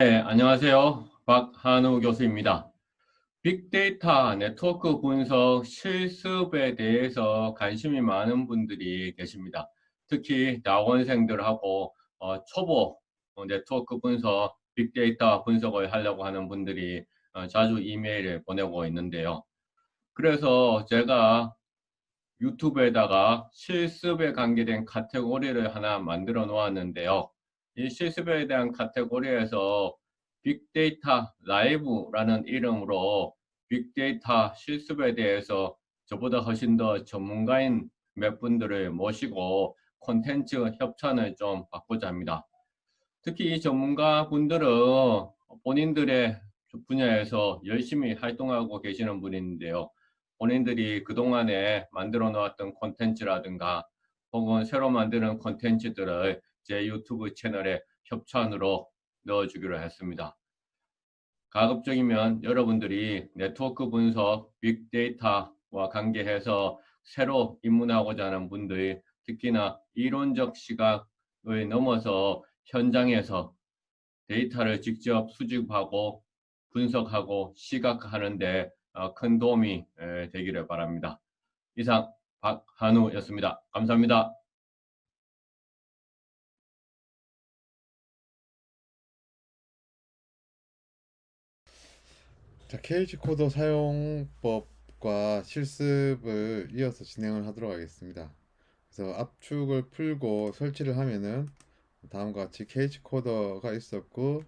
네, 안녕하세요. 박한우 교수입니다. 빅데이터 네트워크 분석 실습에 대해서 관심이 많은 분들이 계십니다. 특히 대학원생들하고 어, 초보 어, 네트워크 분석, 빅데이터 분석을 하려고 하는 분들이 어, 자주 이메일을 보내고 있는데요. 그래서 제가 유튜브에다가 실습에 관계된 카테고리를 하나 만들어 놓았는데요. 이 실습에 대한 카테고리에서 빅데이터 라이브라는 이름으로 빅데이터 실습에 대해서 저보다 훨씬 더 전문가인 몇 분들을 모시고 콘텐츠 협찬을 좀 받고자 합니다. 특히 이 전문가 분들은 본인들의 분야에서 열심히 활동하고 계시는 분인데요. 본인들이 그동안에 만들어 놓았던 콘텐츠라든가 혹은 새로 만드는 콘텐츠들을 제 유튜브 채널에 협찬으로 넣어주기로 했습니다. 가급적이면 여러분들이 네트워크 분석, 빅데이터와 관계해서 새로 입문하고자 하는 분들, 특히나 이론적 시각을 넘어서 현장에서 데이터를 직접 수집하고 분석하고 시각하는데 어, 큰 도움이 되기를 바랍니다. 이상 박한우였습니다. 감사합니다. 자, KH 코더 사용법과 실습을 이어서 진행을 하도록 하겠습니다. 그래서 압축을 풀고 설치를 하면은 다음과 같이 KH 코더가 있었고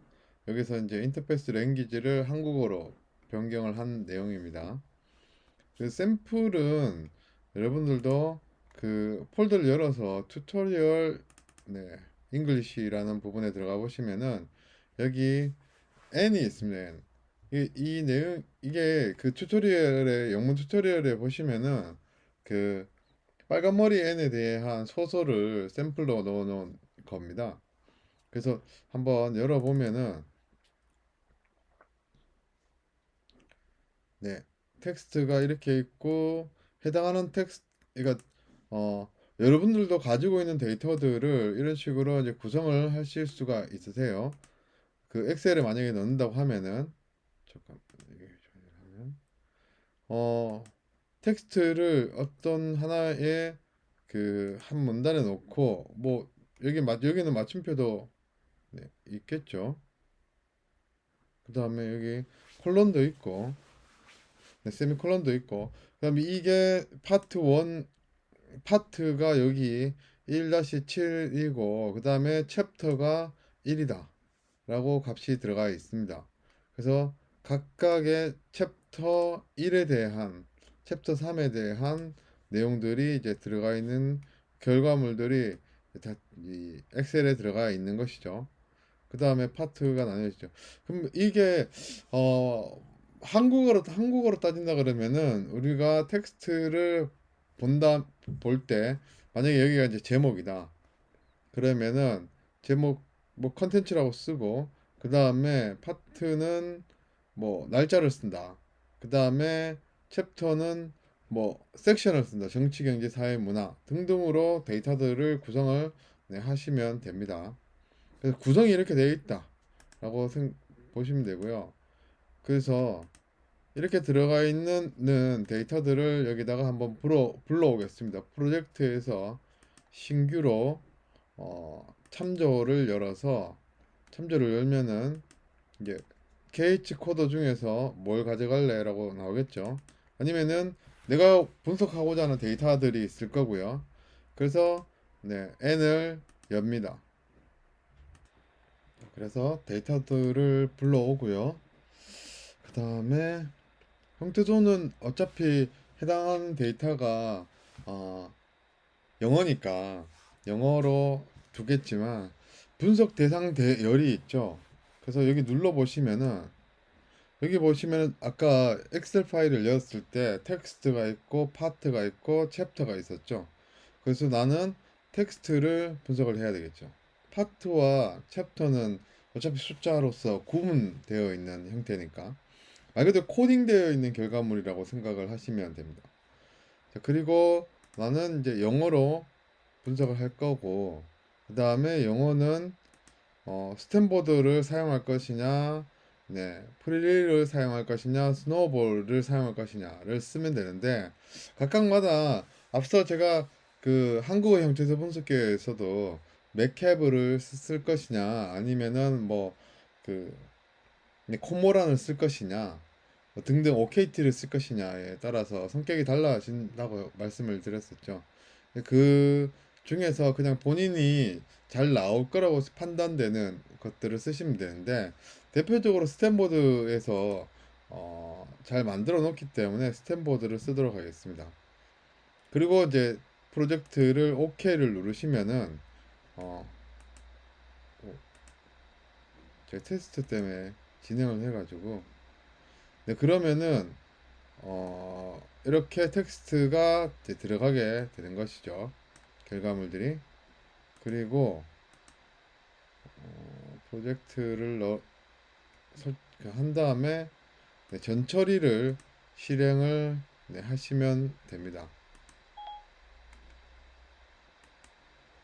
여기서 이제 인터페이스 랭귀지를 한국어로 변경을 한 내용입니다. 그 샘플은 여러분들도 그 폴더를 열어서 튜토리얼 네, 잉글리시라는 부분에 들어가 보시면은 여기 N이 있습니다. 이, 이 내용 이게 그 튜토리얼에 영문 튜토리얼에 보시면은 그 빨간 머리 N에 대한 소설을 샘플로 넣어 놓은 겁니다. 그래서 한번 열어보면은 네 텍스트가 이렇게 있고 해당하는 텍스트 그러니까 어 여러분들도 가지고 있는 데이터들을 이런 식으로 이제 구성을 하실 수가 있으세요. 그 엑셀에 만약에 넣는다고 하면은 잠깐 이게 하면 어 텍스트를 어떤 하나의 그 한 문단에 놓고 뭐 여기 맞 여기는 마침표도 네, 있겠죠. 그 다음에 여기 콜론도 있고 네, 세미콜론도 있고 그 다음에 이게 파트 1 파트가 여기 1-7이고 그 다음에 챕터가 1이다 라고 값이 들어가 있습니다. 그래서 각각의 챕터 1에 대한 챕터 3에 대한 내용들이 이제 들어가 있는 결과물들이 다 이 엑셀에 들어가 있는 것이죠. 그 다음에 파트가 나뉘어지죠. 그럼 이게 어 한국어로 한국어로 따진다 그러면은 우리가 텍스트를 본다 볼 때 만약에 여기가 이제 제목이다. 그러면은 제목 뭐 컨텐츠라고 쓰고 그 다음에 파트는 뭐 날짜를 쓴다. 그 다음에 챕터는 뭐 섹션을 쓴다. 정치, 경제, 사회, 문화 등등으로 데이터들을 구성을 네, 하시면 됩니다. 그래서 구성이 이렇게 되어 있다라고 생, 보시면 되고요. 그래서 이렇게 들어가 있는 데이터들을 여기다가 한번 불러, 불러오겠습니다. 프로젝트에서 신규로 어, 참조를 열어서 참조를 열면은 이제 KH 코더 중에서 뭘 가져갈래? 라고 나오겠죠. 아니면은 내가 분석하고자 하는 데이터들이 있을 거고요. 그래서 네, n을 엽니다. 그래서 데이터들을 불러오고요. 그 다음에 형태소는 어차피 해당하는 데이터가 어, 영어니까 영어로 두겠지만 분석 대상 대열이 있죠. 그래서 여기 눌러 보시면은 여기 보시면은 아까 엑셀 파일을 열었을 때 텍스트가 있고 파트가 있고 챕터가 있었죠. 그래서 나는 텍스트를 분석을 해야 되겠죠. 파트와 챕터는 어차피 숫자로서 구분되어 있는 형태니까 말 그대로 코딩되어 있는 결과물이라고 생각을 하시면 됩니다. 자, 그리고 나는 이제 영어로 분석을 할 거고 그 다음에 영어는 어, 스탠보드를 사용할 것이냐, 네, 프리리를 사용할 것이냐, 스노우볼을 사용할 것이냐를 쓰면 되는데 각각마다 앞서 제가 그 한국어 형태소 분석기에서도 맥캡을 쓸 것이냐 아니면은 뭐그 코모란을 쓸 것이냐 뭐 등등 OKT를 쓸 것이냐에 따라서 성격이 달라진다고 말씀을 드렸었죠. 그 중에서 그냥 본인이 잘 나올 거라고 판단되는 것들을 쓰시면 되는데 대표적으로 스탠보드에서 어, 잘 만들어 놓기 때문에 스탠보드를 쓰도록 하겠습니다. 그리고 이제 프로젝트를 OK를 누르시면은 어, 오, 제가 테스트 때문에 진행을 해가지고 네, 그러면은 어, 이렇게 텍스트가 들어가게 되는 것이죠. 결과물들이. 그리고 어, 프로젝트를 넣, 설, 한 다음에 네, 전처리를 실행을 네, 하시면 됩니다.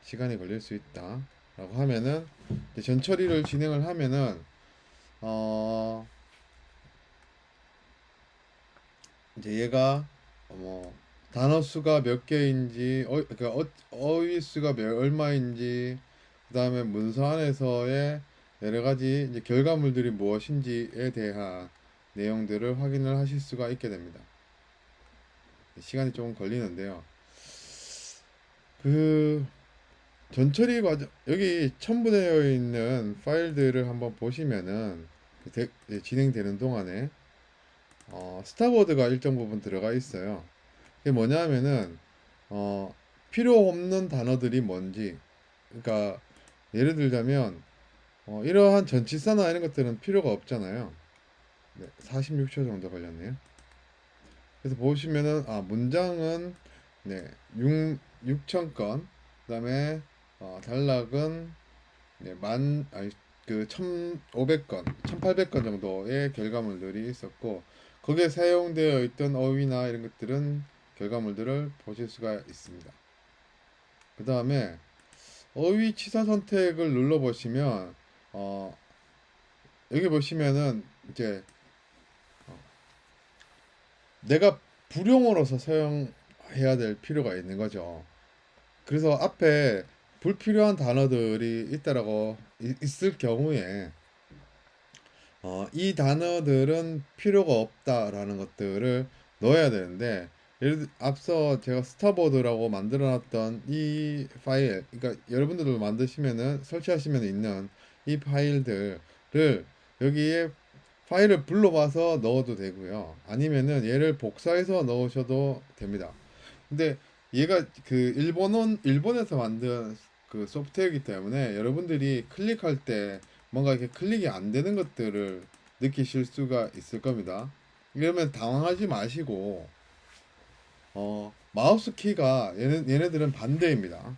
시간이 걸릴 수 있다. 라고 하면은 전처리를 진행을 하면은 어 이제 얘가 뭐 단어 수가 몇 개인지 어 그러니까 어, 어휘 수가 몇 얼마인지 그 다음에 문서 안에서의 여러 가지 이제 결과물들이 무엇인지에 대한 내용들을 확인을 하실 수가 있게 됩니다. 시간이 조금 걸리는데요. 그 전처리 과정 여기 첨부되어 있는 파일들을 한번 보시면은 그 대- 예, 진행되는 동안에 어, 스타보드가 일정 부분 들어가 있어요. 그게 뭐냐면은 어, 필요 없는 단어들이 뭔지 그러니까 예를 들자면 어, 이러한 전치사나 이런 것들은 필요가 없잖아요. 네, 46초 정도 걸렸네요. 그래서 보시면은 아 문장은 네, 6 6,000건 그다음에 어, 단락은 네, 만 아니 그 1,500건, 1,800건 정도의 결과물들이 있었고 거기에 사용되어 있던 어휘나 이런 것들은 결과물들을 보실 수가 있습니다. 그 다음에 어휘 취사 선택을 눌러 보시면 어, 여기 보시면은 이제 어, 내가 불용어로서 사용해야 될 필요가 있는 거죠. 그래서 앞에 불필요한 단어들이 있다라고 이- 있을 경우에 어, 이 단어들은 필요가 없다라는 것들을 넣어야 되는데 예를 들 앞서 제가 스타보드라고 만들어 놨던 이 파일 그러니까 여러분들도 만드시면은 설치하시면 있는 이 파일들을 여기에 파일을 불러와서 넣어도 되고요 아니면은 얘를 복사해서 넣으셔도 됩니다 근데 얘가 그 일본은 일본에서 만든 그 소프트웨어이기 때문에 여러분들이 클릭할 때 뭔가 이렇게 클릭이 안 되는 것들을 느끼실 수가 있을 겁니다. 이러면 당황하지 마시고 어, 마우스 키가 얘네, 얘네들은 반대입니다.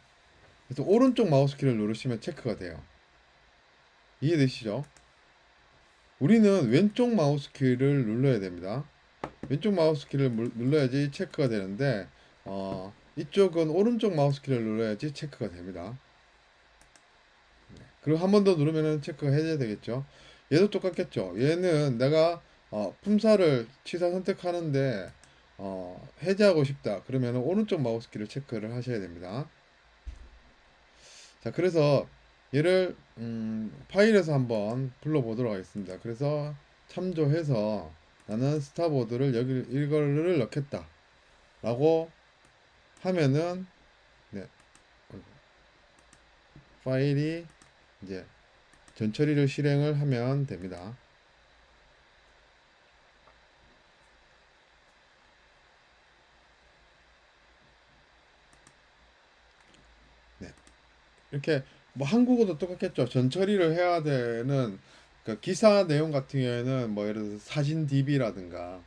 그래서 오른쪽 마우스 키를 누르시면 체크가 돼요. 이해되시죠? 우리는 왼쪽 마우스 키를 눌러야 됩니다. 왼쪽 마우스 키를 물- 눌러야지 체크가 되는데 어, 이쪽은 오른쪽 마우스 키를 눌러야지 체크가 됩니다. 네. 그리고 한 번 더 누르면은 체크가 해제가 되겠죠. 얘도 똑같겠죠. 얘는 내가 어, 품사를 취사 선택하는데 어, 해제하고 싶다. 그러면 오른쪽 마우스 키를 체크를 하셔야 됩니다. 자, 그래서 얘를 음, 파일에서 한번 불러보도록 하겠습니다. 그래서 참조해서 나는 스타보드를 여기 이거를 넣겠다. 라고 하면은 네. 파일이 이제 전처리를 실행을 하면 됩니다. 네. 이렇게 뭐 한국어도 똑같겠죠. 전처리를 해야 되는 그 기사 내용 같은 경우에는 뭐 예를 들어서 사진 DB라든가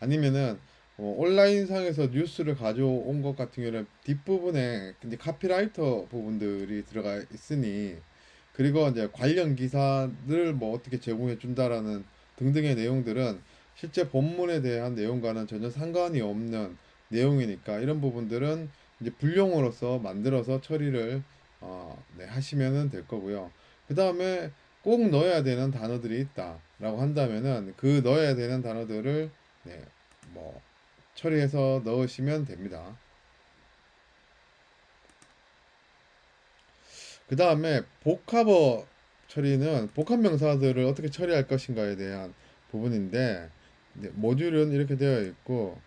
아니면은 뭐 온라인상에서 뉴스를 가져온 것 같은 경우는 뒷부분에 이제 카피라이터 부분들이 들어가 있으니 그리고 이제 관련 기사를 뭐 어떻게 제공해 준다라는 등등의 내용들은 실제 본문에 대한 내용과는 전혀 상관이 없는 내용이니까 이런 부분들은 이제 불용어로서 만들어서 처리를 어, 네, 하시면은 될 거고요. 그 다음에 꼭 넣어야 되는 단어들이 있다라고 한다면은 그 넣어야 되는 단어들을 네, 뭐 처리해서 넣으시면 됩니다. 그 다음에 복합어 처리는 복합 명사들을 어떻게 처리할 것인가에 대한 부분인데 이제 모듈은 이렇게 되어 있고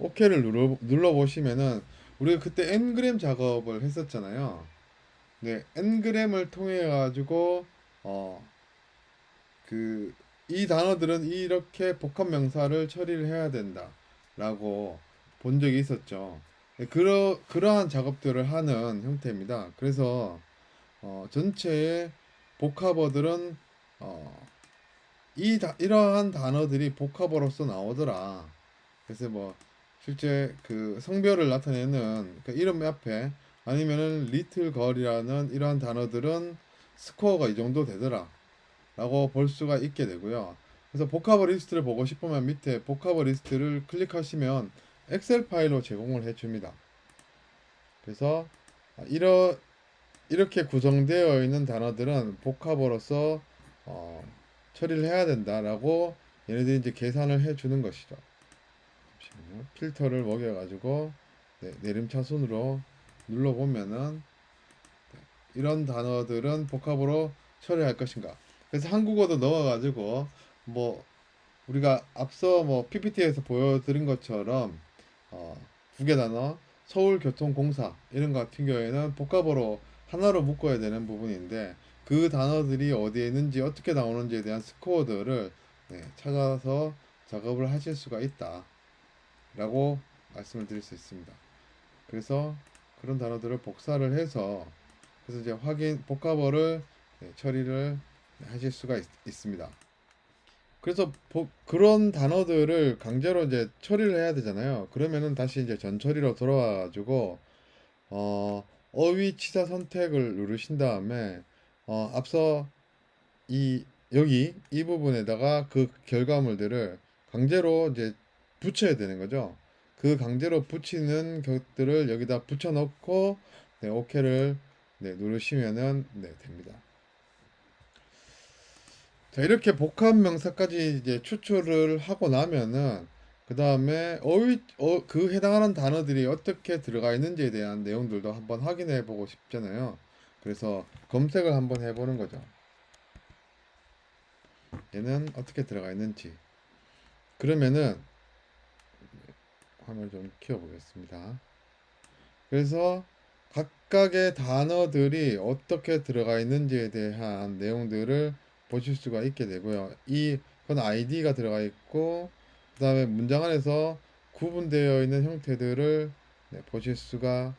OK를 눌러, 눌러 보시면은 우리가 그때 엔그램 작업을 했었잖아요. 네, 엔그램을 통해 가지고 어 그 이 단어들은 이렇게 복합 명사를 처리를 해야 된다라고 본 적이 있었죠. 네, 그러 그러한 작업들을 하는 형태입니다. 그래서 어, 전체의 복합어들은 어, 이 다, 이러한 단어들이 복합어로서 나오더라. 그래서 뭐 실제 그 성별을 나타내는 그 이름 앞에 아니면은 리틀 걸이라는 이러한 단어들은 스코어가 이 정도 되더라. 라고 볼 수가 있게 되고요. 그래서 복합어 리스트를 보고 싶으면 밑에 복합어 리스트를 클릭하시면 엑셀 파일로 제공을 해 줍니다. 그래서 이러 이렇게 구성되어 있는 단어들은 복합어로서 어, 처리를 해야 된다라고 얘네들이 이제 계산을 해 주는 것이죠. 잠시만요. 필터를 먹여 가지고 네, 내림차순으로 눌러 보면은 네, 이런 단어들은 복합으로 처리할 것인가. 그래서 한국어도 넣어 가지고 뭐 우리가 앞서 뭐 PPT에서 보여드린 것처럼 어, 두 개 단어 서울교통공사 이런 것 같은 경우에는 복합어로 하나로 묶어야 되는 부분인데 그 단어들이 어디에 있는지 어떻게 나오는지에 대한 스코어들을 네, 찾아서 작업을 하실 수가 있다 라고 말씀을 드릴 수 있습니다 그래서 그런 단어들을 복사를 해서 그래서 이제 확인 복합어를 네, 처리를 하실 수가 있, 있습니다 그래서 보- 그런 단어들을 강제로 이제 처리를 해야 되잖아요 그러면은 다시 이제 전처리로 돌아와 가지고 어 어휘 치사 선택을 누르신 다음에 어, 앞서 이 여기 이 부분에다가 그 결과물들을 강제로 이제 붙여야 되는 거죠. 그 강제로 붙이는 것들을 여기다 붙여 넣고 네, OK를 네, 누르시면은 네, 됩니다. 자, 이렇게 복합 명사까지 이제 추출을 하고 나면은 그 다음에 어휘 어, 그 해당하는 단어들이 어떻게 들어가 있는지에 대한 내용들도 한번 확인해 보고 싶잖아요. 그래서 검색을 한번 해보는 거죠. 얘는 어떻게 들어가 있는지. 그러면은 화면을 좀 키워보겠습니다. 그래서 각각의 단어들이 어떻게 들어가 있는지에 대한 내용들을 보실 수가 있게 되고요. 이 그건 아이디가 들어가 있고 그 다음에 문장 안에서 구분되어 있는 형태들을 네, 보실 수가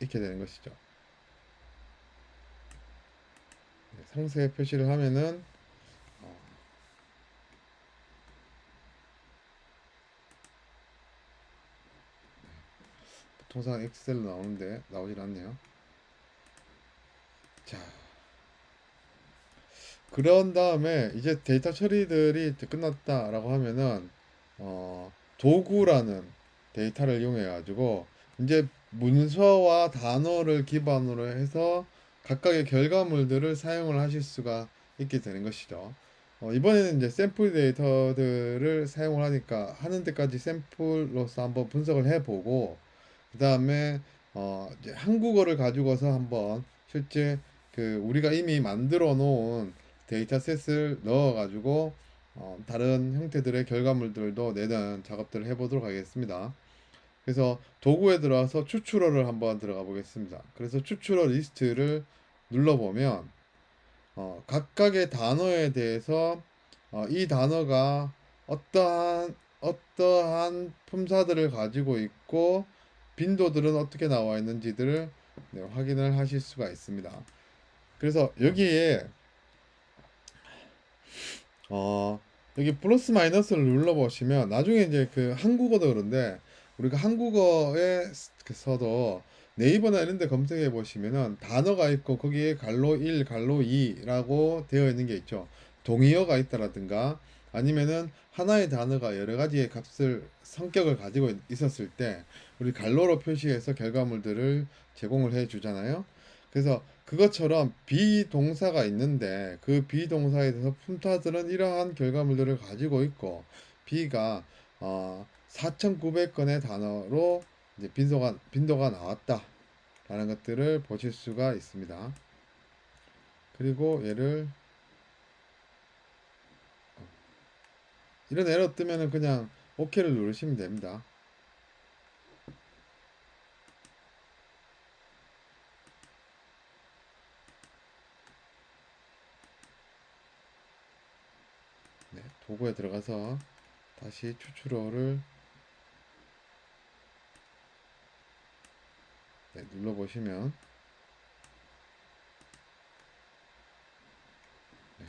있게 되는 것이죠. 네, 상세 표시를 하면은 통상 엑셀로 나오는데 나오질 않네요. 자, 그런 다음에 이제 데이터 처리들이 끝났다라고 하면은 어, 도구라는 데이터를 이용해 가지고 이제 문서와 단어를 기반으로 해서 각각의 결과물들을 사용을 하실 수가 있게 되는 것이죠. 어, 이번에는 이제 샘플 데이터들을 사용을 하니까 하는 데까지 샘플로서 한번 분석을 해보고 그 다음에 어, 이제 한국어를 가지고서 한번 실제 그 우리가 이미 만들어 놓은 데이터셋을 넣어 가지고 어, 다른 형태들의 결과물들도 내는 작업들을 해보도록 하겠습니다. 그래서 도구에 들어와서 추출어를 한번 들어가 보겠습니다. 그래서 추출어 리스트를 눌러보면 어, 각각의 단어에 대해서 어, 이 단어가 어떠한 어떠한 품사들을 가지고 있고 빈도들은 어떻게 나와 있는지들을 네, 확인을 하실 수가 있습니다. 그래서 여기에 어, 여기 플러스 마이너스를 눌러 보시면 나중에 이제 그 한국어도 그런데 우리가 한국어에서도 네이버나 이런 데 검색해 보시면은 단어가 있고 거기에 갈로 1, 갈로 2라고 되어 있는 게 있죠. 동의어가 있다라든가 아니면은 하나의 단어가 여러 가지의 값을 성격을 가지고 있- 있었을 때 우리 갈로로 표시해서 결과물들을 제공을 해 주잖아요. 그래서 그것처럼 비동사가 있는데 그 비동사에 대해서 품사들은 이러한 결과물들을 가지고 있고 B가 어, 4,900건의 단어로 이제 빈도가 빈도가 나왔다라는 것들을 보실 수가 있습니다. 그리고 얘를 어, 이런 에러 뜨면은 그냥 OK를 누르시면 됩니다. 네, 도구에 들어가서 다시 추출어를 네, 눌러보시면 네.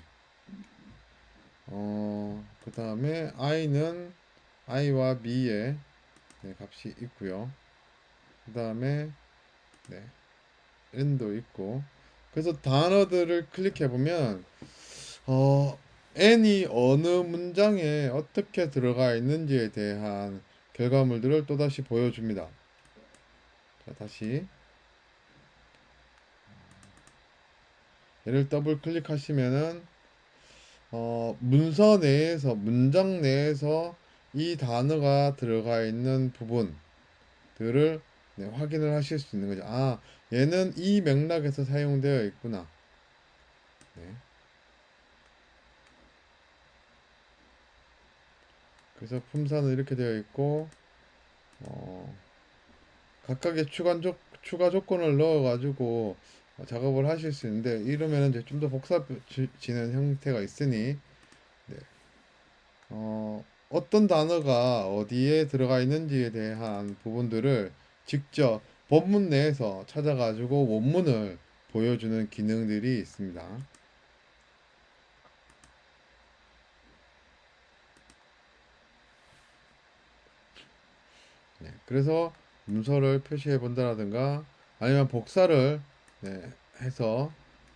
어, 그 다음에 i는 i와 b의 네, 값이 있고요. 그 다음에 네, n도 있고 그래서 단어들을 클릭해 보면 어, n이 어느 문장에 어떻게 들어가 있는지에 대한 결과물들을 또다시 보여줍니다. 자, 다시 얘를 더블 클릭하시면은 어, 문서 내에서 문장 내에서 이 단어가 들어가 있는 부분들을 네, 확인을 하실 수 있는 거죠. 아, 얘는 이 맥락에서 사용되어 있구나. 네. 그래서 품사는 이렇게 되어 있고 어, 각각의 추가, 조, 추가 조건을 넣어 가지고 어, 작업을 하실 수 있는데 이러면 이제 좀 더 복잡해지는 형태가 있으니 네. 어, 어떤 단어가 어디에 들어가 있는지에 대한 부분들을 직접 본문 내에서 찾아가지고 원문을 보여주는 기능들이 있습니다. 그래서 문서를 표시해 본다라든가 아니면 복사를 네, 해서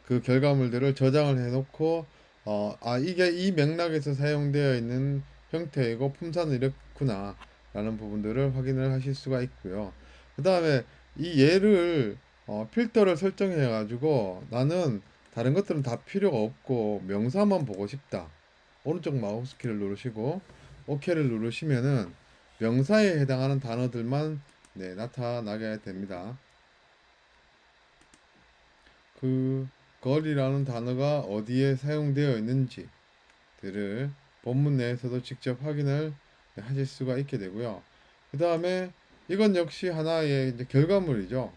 그 결과물들을 저장을 해 놓고 어, 아 이게 이 맥락에서 사용되어 있는 형태이고 품사는 이렇구나 라는 부분들을 확인을 하실 수가 있고요. 그 다음에 이 얘를 어, 필터를 설정해 가지고 나는 다른 것들은 다 필요가 없고 명사만 보고 싶다. 오른쪽 마우스 키를 누르시고 OK를 누르시면은 명사에 해당하는 단어들만 네, 나타나게 됩니다. 그 거리라는 단어가 어디에 사용되어 있는지들을 본문 내에서도 직접 확인을 네, 하실 수가 있게 되고요. 그 다음에 이건 역시 하나의 결과물이죠.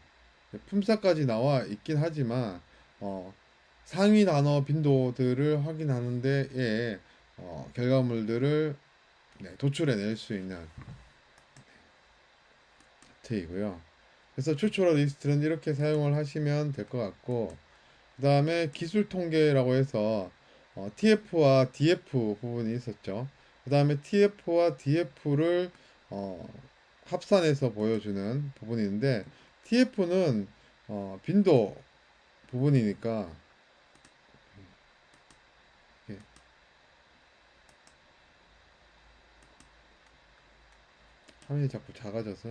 네, 품사까지 나와 있긴 하지만 어, 상위 단어 빈도들을 확인하는 데에 어, 결과물들을 네, 도출해낼 수 있는 차트이고요. 그래서 추출어 리스트는 이렇게 사용을 하시면 될 것 같고 그 다음에 기술 통계라고 해서 어, TF와 DF 부분이 있었죠. 그 다음에 TF와 DF를 어, 합산해서 보여주는 부분이 있는데 TF는 어, 빈도 부분이니까 이렇게 화면이 자꾸 작아져서.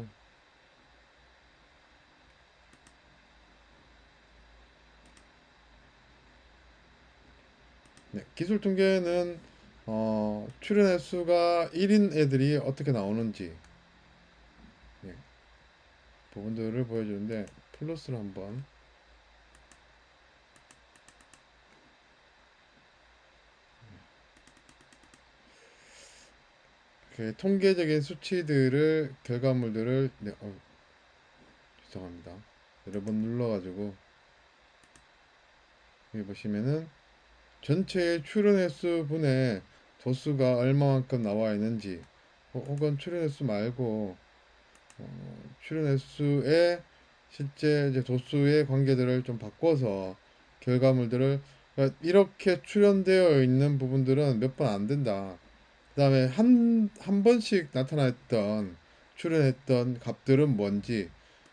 네, 기술 통계는 어, 출연 횟수가 1인 애들이 어떻게 나오는지. 네, 부분들을 보여주는데 플러스를 한번 그 통계적인 수치들을 결과물들을 네, 어, 죄송합니다. 여러 번 눌러가지고 여기 보시면은 전체의 출연 횟수 분의 도수가 얼마만큼 나와 있는지 어, 혹은 출연 횟수 말고 어, 출연 횟수의 실제 이제 도수의 관계들을 좀 바꿔서 결과물들을 그러니까 이렇게 출연되어 있는 부분들은 몇 번 안 된다. 그 다음에 한, 한 번씩 나타났던 출연했던 값들은 뭔지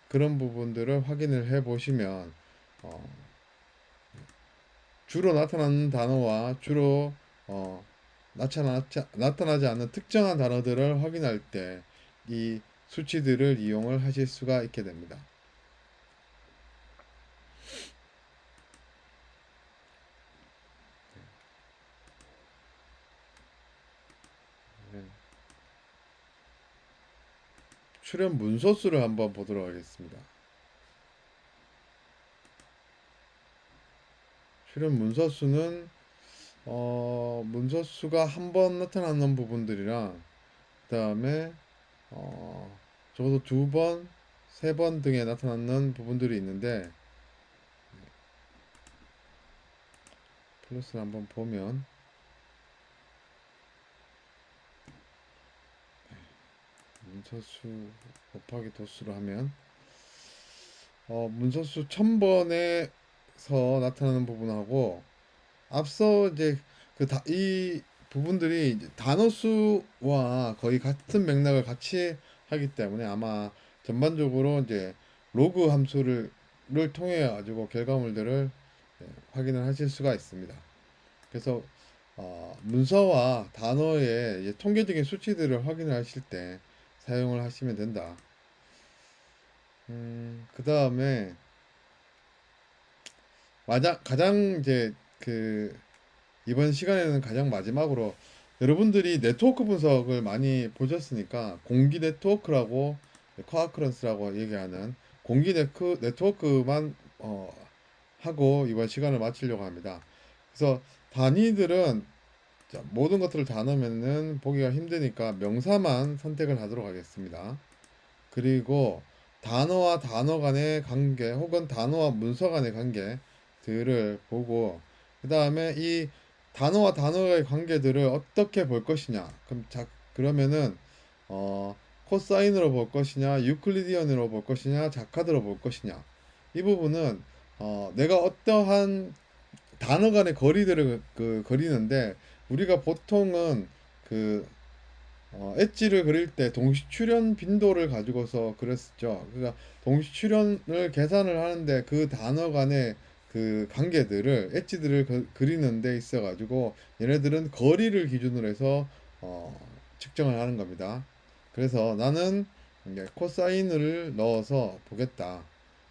그런 부분들을 확인을 해 보시면 어, 주로 나타나는 단어와 주로 어, 나타나지, 나타나지 않는 특정한 단어들을 확인할 때 이 수치들을 이용을 하실 수가 있게 됩니다. 출연 문서 수를 한번 보도록 하겠습니다. 출연 문서 수는 어, 문서 수가 한 번 나타나는 부분들이랑 그 다음에 어, 적어도 두 번, 세 번 등에 나타나는 부분들이 있는데 플러스를 한번 보면 문서수 곱하기 도수로 하면 어, 문서수 1000번에서 나타나는 부분하고 앞서 이제 그 이 부분들이 이제 단어 수와 거의 같은 맥락을 같이 하기 때문에 아마 전반적으로 이제 로그 함수를 를 통해 가지고 결과물들을 네, 확인을 하실 수가 있습니다. 그래서 어, 문서와 단어의 통계적인 수치들을 확인을 하실 때 사용을 하시면 된다. 음, 그 다음에 가장 가장 이제 그 이번 시간에는 가장 마지막으로 여러분들이 네트워크 분석을 많이 보셨으니까 공기 네트워크라고 쿼아크런스라고 얘기하는 공기 네트, 네트워크만 어, 하고 이번 시간을 마치려고 합니다. 그래서 단위들은 자, 모든 것들을 다 넣으면은 보기가 힘드니까 명사만 선택을 하도록 하겠습니다. 그리고 단어와 단어 간의 관계 혹은 단어와 문서 간의 관계들을 보고 그 다음에 이 단어와 단어의 관계들을 어떻게 볼 것이냐. 그럼 자 그러면은 어 코사인으로 볼 것이냐 유클리디언으로 볼 것이냐 자카드로 볼 것이냐. 이 부분은 어 내가 어떠한 단어 간의 거리들을 그 그리는데 우리가 보통은 그 어, 엣지를 그릴 때 동시 출현 빈도를 가지고서 그랬었죠. 그러니까 동시 출현을 계산을 하는데 그 단어 간의 그 관계들을 엣지들을 그, 그리는 데 있어 가지고 얘네들은 거리를 기준으로 해서 어, 측정을 하는 겁니다. 그래서 나는 이제 코사인을 넣어서 보겠다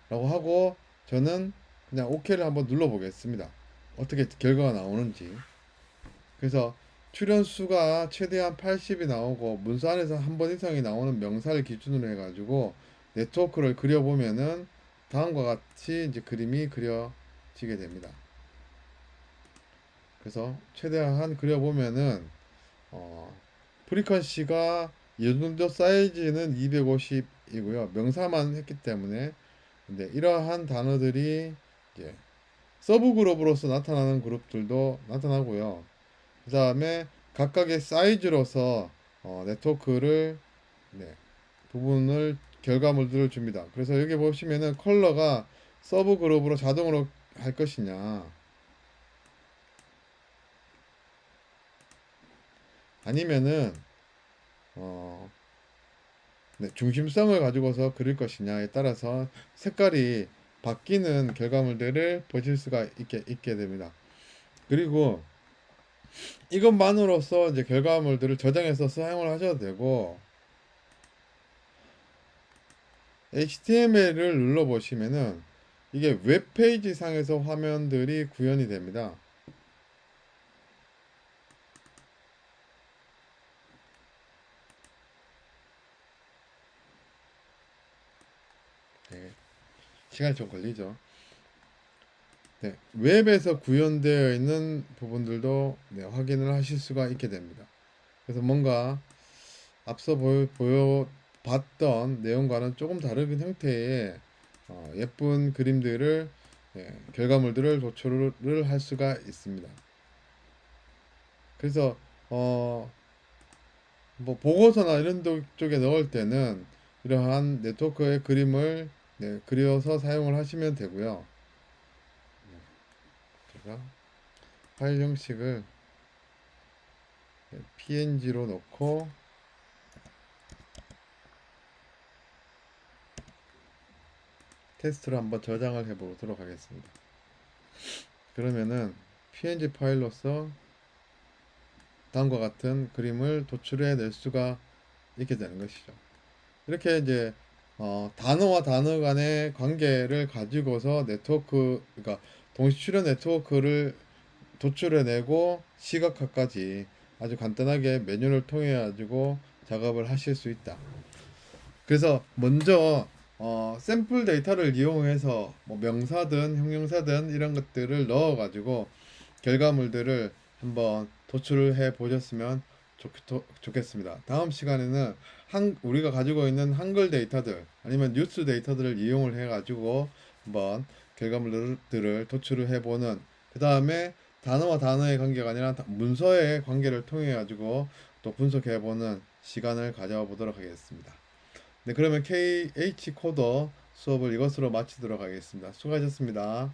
라고 하고 저는 그냥 OK를 한번 눌러 보겠습니다. 어떻게 결과가 나오는지. 그래서 출연 수가 최대한 80이 나오고 문서 안에서 한 번 이상이 나오는 명사를 기준으로 해가지고 네트워크를 그려보면은 다음과 같이 이제 그림이 그려지게 됩니다. 그래서 최대한 그려보면은 어, 프리퀀시가 이 정도 사이즈는 250이고요. 명사만 했기 때문에 근데 이러한 단어들이 이제 서브 그룹으로서 나타나는 그룹들도 나타나고요. 그 다음에 각각의 사이즈로서 어, 네트워크를 네, 부분을 결과물들을 줍니다. 그래서 여기 보시면은 컬러가 서브 그룹으로 자동으로 할 것이냐 아니면은 어, 네, 중심성을 가지고서 그릴 것이냐에 따라서 색깔이 바뀌는 결과물들을 보실 수가 있게, 있게 됩니다. 그리고 이것만으로서 이제 결과물들을 저장해서 사용을 하셔도 되고 HTML을 눌러 보시면은 이게 웹페이지 상에서 화면들이 구현이 됩니다. 네, 시간이 좀 걸리죠. 네, 웹에서 구현되어 있는 부분들도 네, 확인을 하실 수가 있게 됩니다. 그래서 뭔가 앞서 보여, 보여 봤던 내용과는 조금 다른 형태의 어, 예쁜 그림들을 네, 결과물들을 도출을 할 수가 있습니다. 그래서 어, 뭐 보고서나 이런 도- 쪽에 넣을 때는 이러한 네트워크의 그림을 네, 그려서 사용을 하시면 되고요. 제가 파일 형식을 png로 넣고 테스트로 한번 저장을 해 보도록 하겠습니다. 그러면은 png 파일로서 다음과 같은 그림을 도출해 낼 수가 있게 되는 것이죠. 이렇게 이제 어, 단어와 단어 간의 관계를 가지고서 네트워크, 그러니까 동시 출연 네트워크를 도출해내고 시각화까지 아주 간단하게 메뉴를 통해 가지고 작업을 하실 수 있다. 그래서 먼저 어, 샘플 데이터를 이용해서 뭐 명사든 형용사든 이런 것들을 넣어 가지고 결과물들을 한번 도출을 해 보셨으면 좋, 겠습니다 다음 시간에는 한, 우리가 가지고 있는 한글 데이터들 아니면 뉴스 데이터들을 이용을 해 가지고 한번 결과물들을 도출을 해보는 그 다음에 단어와 단어의 관계가 아니라 다- 문서의 관계를 통해 가지고 또 분석해보는 시간을 가져보도록 하겠습니다. 네, 그러면 KH 코더 수업을 이것으로 마치도록 하겠습니다. 수고하셨습니다.